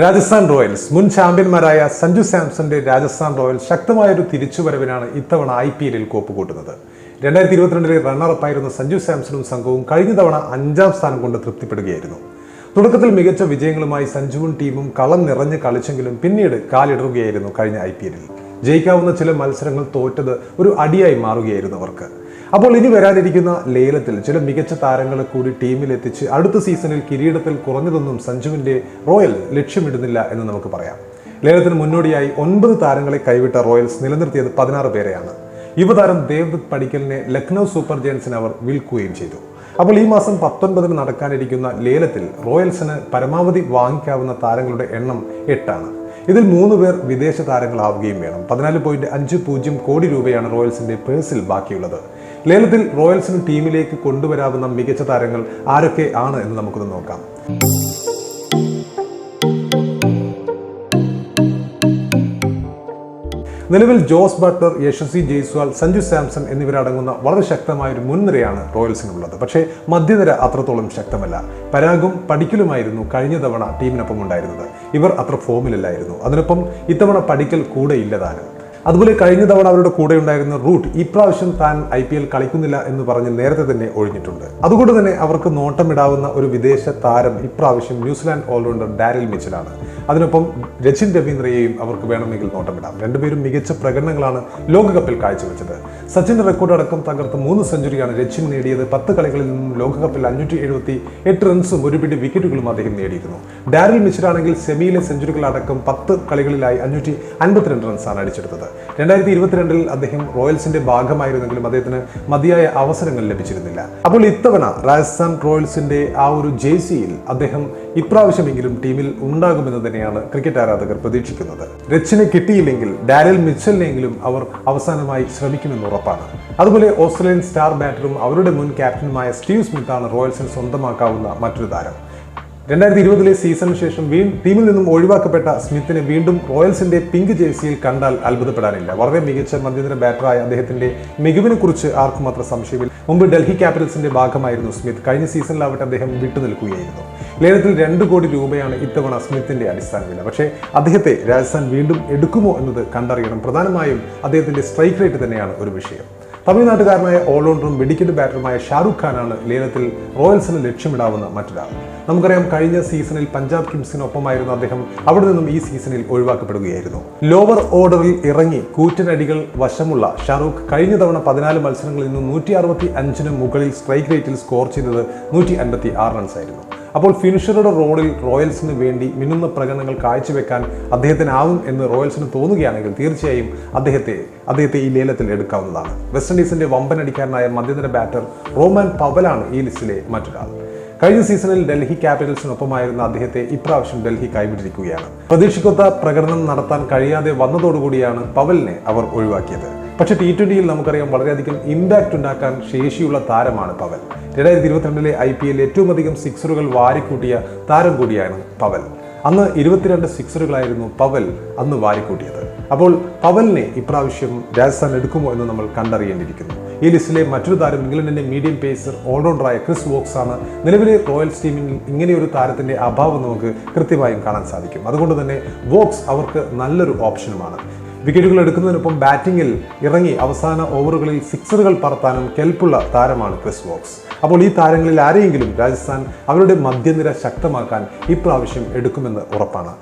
Rajasthan Royals മുൻ ചാമ്പ്യന്മാരായ Sanju സാംസന്റെ Rajasthan Royals ശക്തമായൊരു തിരിച്ചുവരവിനാണ് ഇത്തവണ ഐ പി എല്ലിൽ കോപ്പുകൂട്ടുന്നത്. രണ്ടായിരത്തി ഇരുപത്തിരണ്ടിലെ റണ്ണറപ്പായിരുന്ന സഞ്ജു സാംസണും സംഘവും കഴിഞ്ഞ തവണ അഞ്ചാം സ്ഥാനം കൊണ്ട് തൃപ്തിപ്പെടുകയായിരുന്നു. തുടക്കത്തിൽ മികച്ച വിജയങ്ങളുമായി സഞ്ജുവും ടീമും കളം നിറഞ്ഞ് കളിച്ചെങ്കിലും പിന്നീട് കാലിടറുകയായിരുന്നു കഴിഞ്ഞ ഐ പി എല്ലിൽ. ജയിക്കാവുന്ന ചില മത്സരങ്ങൾ തോറ്റത് ഒരു അടിയായി മാറുകയായിരുന്നു അവർക്ക്. അപ്പോൾ ഇനി വരാനിരിക്കുന്ന ലേലത്തിൽ ചില മികച്ച താരങ്ങളെ കൂടി ടീമിലെത്തിച്ച് അടുത്ത സീസണിൽ കിരീടത്തിൽ കുറഞ്ഞതൊന്നും സഞ്ജുവിന്റെ റോയൽ ലക്ഷ്യമിടുന്നില്ല എന്ന് നമുക്ക് പറയാം. ലേലത്തിന് മുന്നോടിയായി ഒൻപത് താരങ്ങളെ കൈവിട്ട റോയൽസ് നിലനിർത്തിയത് പതിനാറ് പേരെയാണ്. യുവതാരം ദേവ്ദത്ത് പടിക്കലിനെ ലക്നൗ സൂപ്പർ ജയൻസിന് അവർ വിൽക്കുകയും ചെയ്തു. അപ്പോൾ ഈ മാസം പത്തൊൻപതിന് നടക്കാനിരിക്കുന്ന ലേലത്തിൽ റോയൽസിന് പരമാവധി വാങ്ങിക്കാവുന്ന താരങ്ങളുടെ എണ്ണം എട്ടാണ്. ഇതിൽ മൂന്ന് പേർ വിദേശ താരങ്ങളാവുകയും വേണം. പതിനാല് പോയിന്റ് അഞ്ച് പൂജ്യം കോടി രൂപയാണ് റോയൽസിന്റെ പേഴ്സിൽ ബാക്കിയുള്ളത്. ലേലത്തിൽ റോയൽസിന് ടീമിലേക്ക് കൊണ്ടുവരാവുന്ന മികച്ച താരങ്ങൾ ആരൊക്കെ ആണ് എന്ന് നമുക്കൊന്ന് നോക്കാം. നിലവിൽ ജോസ് ബട്ട്ലർ യശസ്വി ജയ്സ്വാൾ സഞ്ജു സാംസൺ എന്നിവരടങ്ങുന്ന വളരെ ശക്തമായ ഒരു മുൻനിരയാണ് റോയൽസിനുള്ളത്. പക്ഷേ മധ്യനിര അത്രത്തോളം ശക്തമല്ല. പരാഗും പഠിക്കലുമായിരുന്നു കഴിഞ്ഞ തവണ ടീമിനൊപ്പം ഉണ്ടായിരുന്നത് ഇവർ അത്ര ഫോമിലല്ലായിരുന്നു അതിനൊപ്പം ഇത്തവണ പഠിക്കൽ കൂടെ ഇല്ലതാനും അതുപോലെ കഴിഞ്ഞ തവണ അവരുടെ കൂടെ ഉണ്ടായിരുന്ന റൂട്ട് ഇപ്രാവശ്യം താൻ ഐ പി എൽ കളിക്കുന്നില്ല എന്ന് പറഞ്ഞ് നേരത്തെ തന്നെ ഒഴിഞ്ഞിട്ടുണ്ട്. അതുകൊണ്ട് തന്നെ അവർക്ക് നോട്ടമിടാവുന്ന ഒരു വിദേശ താരം ഇപ്രാവശ്യം ന്യൂസിലാൻഡ് ഓൾറൗണ്ടർ ഡാരിൽ മിച്ചലാണ്. അതിനൊപ്പം രജിൻ രവീന്ദ്രയെയും അവർക്ക് വേണമെങ്കിൽ നോട്ടമിടാം. രണ്ടുപേരും മികച്ച പ്രകടനങ്ങളാണ് ലോകകപ്പിൽ കാഴ്ചവെച്ചത്. സച്ചിന്റെ റെക്കോർഡ് അടക്കം തകർത്ത് മൂന്ന് സെഞ്ചുറിയാണ് രജിൻ നേടിയത്. പത്ത് കളികളിൽ നിന്നും ലോകകപ്പിൽ അഞ്ഞൂറ്റി എഴുപത്തി എട്ട് റൺസും ഒരു പിടി വിക്കറ്റുകളും അദ്ദേഹം നേടിയിരുന്നു. ഡാരിൽ മിച്ചലാണെങ്കിൽ സെമിയിലെ സെഞ്ചുറികൾ അടക്കം പത്ത് കളികളിലായി അഞ്ഞൂറ്റി അൻപത്തിരണ്ട് റൺസാണ് അടിച്ചെടുത്തത്. രണ്ടായിരത്തി ഇരുപത്തിരണ്ടിൽ അദ്ദേഹം റോയൽസിന്റെ ഭാഗമായിരുന്നെങ്കിലും അദ്ദേഹത്തിന് മതിയായ അവസരങ്ങൾ ലഭിച്ചിരുന്നില്ല. അപ്പോൾ ഇത്തവണ രാജസ്ഥാൻ റോയൽസിന്റെ ആ ഒരു ജേഴ്സിയിൽ അദ്ദേഹം ഇപ്രാവശ്യമെങ്കിലും ടീമിൽ ഉണ്ടാകുമെന്ന് തന്നെയാണ് ക്രിക്കറ്റ് ആരാധകർ പ്രതീക്ഷിക്കുന്നത്. രച്ചിനെ കിട്ടിയില്ലെങ്കിൽ ഡാരിൽ മിച്ചലിനെങ്കിലും അവർ അവസാനമായി ശ്രമിക്കുമെന്ന് ഉറപ്പാണ്. അതുപോലെ ഓസ്ട്രേലിയൻ സ്റ്റാർ ബാറ്ററും അവരുടെ മുൻ ക്യാപ്റ്റനുമായ സ്റ്റീവ് സ്മിത്താണ് റോയൽസിന് സ്വന്തമാക്കാവുന്ന മറ്റൊരു താരം. രണ്ടായിരത്തി ഇരുപതിലെ സീസണിന് ശേഷം വീണ്ടും ടീമിൽ നിന്നും ഒഴിവാക്കപ്പെട്ട സ്മിത്തിനെ വീണ്ടും റോയൽസിന്റെ പിങ്ക് ജേഴ്സിയിൽ കണ്ടാൽ അത്ഭുതപ്പെടാനില്ല. വളരെ മികച്ച മധ്യന്തര ബാറ്ററായ അദ്ദേഹത്തിന്റെ മികവിനെ കുറിച്ച് ആർക്കും അത്ര സംശയമില്ല. മുമ്പ് ഡൽഹി ക്യാപിറ്റൽസിന്റെ ഭാഗമായിരുന്നു സ്മിത്ത്. കഴിഞ്ഞ സീസണിലാവട്ടെ അദ്ദേഹം വിട്ടുനിൽക്കുകയായിരുന്നു. ലേലത്തിൽ രണ്ട് കോടി രൂപയാണ് ഇത്തവണ സ്മിത്തിന്റെ അടിസ്ഥാന വില പക്ഷേ അദ്ദേഹത്തെ രാജസ്ഥാൻ വീണ്ടും എടുക്കുമോ എന്നത് കണ്ടറിയണം. പ്രധാനമായും അദ്ദേഹത്തിന്റെ സ്ട്രൈക്ക് റേറ്റ് തന്നെയാണ് ഒരു വിഷയം. തമിഴ്നാട്ടുകാരനായ ഓൾറൗണ്ടറും വെടിക്കെട്ട് ബാറ്ററുമായ ഷാറുഖ് ഖാനാണ് ലേലത്തിൽ റോയൽസിന് ലക്ഷ്യമിടാവുന്ന മറ്റൊരാൾ. നമുക്കറിയാം കഴിഞ്ഞ സീസണിൽ പഞ്ചാബ് കിംസിനൊപ്പമായിരുന്ന അദ്ദേഹം അവിടെ നിന്നും ഈ സീസണിൽ ഒഴിവാക്കപ്പെടുകയായിരുന്നു. ലോവർ ഓർഡറിൽ ഇറങ്ങി കൂറ്റനടികൾ വശമുള്ള ഷാറൂഖ് കഴിഞ്ഞ തവണ പതിനാല് മത്സരങ്ങളിൽ നിന്നും നൂറ്റി അറുപത്തി അഞ്ചിന് മുകളിൽ സ്ട്രൈക്ക് റേറ്റിൽ സ്കോർ ചെയ്തത് നൂറ്റി അൻപത്തി ആറ് റൺസ് ആയിരുന്നു. അപ്പോൾ ഫിനിഷറുടെ റോളിൽ റോയൽസിന് വേണ്ടി മിന്നുന്ന പ്രകടനങ്ങൾ കാഴ്ചവെക്കാൻ അദ്ദേഹത്തിനാവും എന്ന് റോയൽസിന് തോന്നുകയാണെങ്കിൽ തീർച്ചയായും അദ്ദേഹത്തെ അദ്ദേഹത്തെ ഈ ലേലത്തിൽ എടുക്കാവുന്നതാണ്. വെസ്റ്റ് ഇൻഡീസിന്റെ വമ്പനടിക്കാരനായ മധ്യനിര ബാറ്റർ റോമാൻ പവലാണ് ഈ ലിസ്റ്റിലെ മറ്റൊരാൾ. കഴിഞ്ഞ സീസണിൽ ഡൽഹി ക്യാപിറ്റൽസിനൊപ്പമായിരുന്ന അദ്ദേഹത്തെ ഇപ്രാവശ്യം ഡൽഹി കൈവിട്ടിരിക്കുകയാണ്. പ്രതീക്ഷിക്കൊത്ത പ്രകടനം നടത്താൻ കഴിയാതെ വന്നതോടുകൂടിയാണ് പവലിനെ അവർ ഒഴിവാക്കിയത്. പക്ഷേ ടി ട്വന്റിയിൽ നമുക്കറിയാം വളരെയധികം ഇമ്പാക്റ്റ് ഉണ്ടാക്കാൻ ശേഷിയുള്ള താരമാണ് പവൽ. രണ്ടായിരത്തി ഇരുപത്തിരണ്ടിലെ ഐ പി എൽ ഏറ്റവും അധികം സിക്സറുകൾ വാരിക്കൂട്ടിയ താരം കൂടിയാണ് പവൽ. അന്ന് ഇരുപത്തിരണ്ട് സിക്സറുകളായിരുന്നു പവൽ അന്ന് വാരിക്കൂട്ടിയത്. അപ്പോൾ പവലിനെ ഇപ്രാവശ്യം രാജസ്ഥാൻ എടുക്കുമോ എന്ന് നമ്മൾ കണ്ടറിയേണ്ടിയിരിക്കുന്നു. ഈ ലിസ്റ്റിലെ മറ്റൊരു താരം ഇംഗ്ലണ്ടിന്റെ മീഡിയം പേസർ ഓൾറൗണ്ടറായ ക്രിസ് വോക്സ് ആണ് നിലവിലെ റോയൽസ് ടീമിൽ ഇങ്ങനെയൊരു താരത്തിന്റെ അഭാവം നമുക്ക് കൃത്യമായും കാണാൻ സാധിക്കും. അതുകൊണ്ട് തന്നെ വോക്സ് അവർക്ക് നല്ലൊരു ഓപ്ഷനുമാണ് വിക്കറ്റുകൾ എടുക്കുന്നതിനൊപ്പം ബാറ്റിംഗിൽ ഇറങ്ങി അവസാന ഓവറുകളിൽ സിക്സറുകൾ പറത്താനും കെൽപ്പുള്ള താരമാണ് ക്രിസ് വോക്സ്. അപ്പോൾ ഈ താരങ്ങളിൽ ആരെയെങ്കിലും രാജസ്ഥാൻ അവരുടെ മധ്യനിര ശക്തമാക്കാൻ ഇപ്രാവശ്യം എടുക്കുമെന്ന് ഉറപ്പാണ്.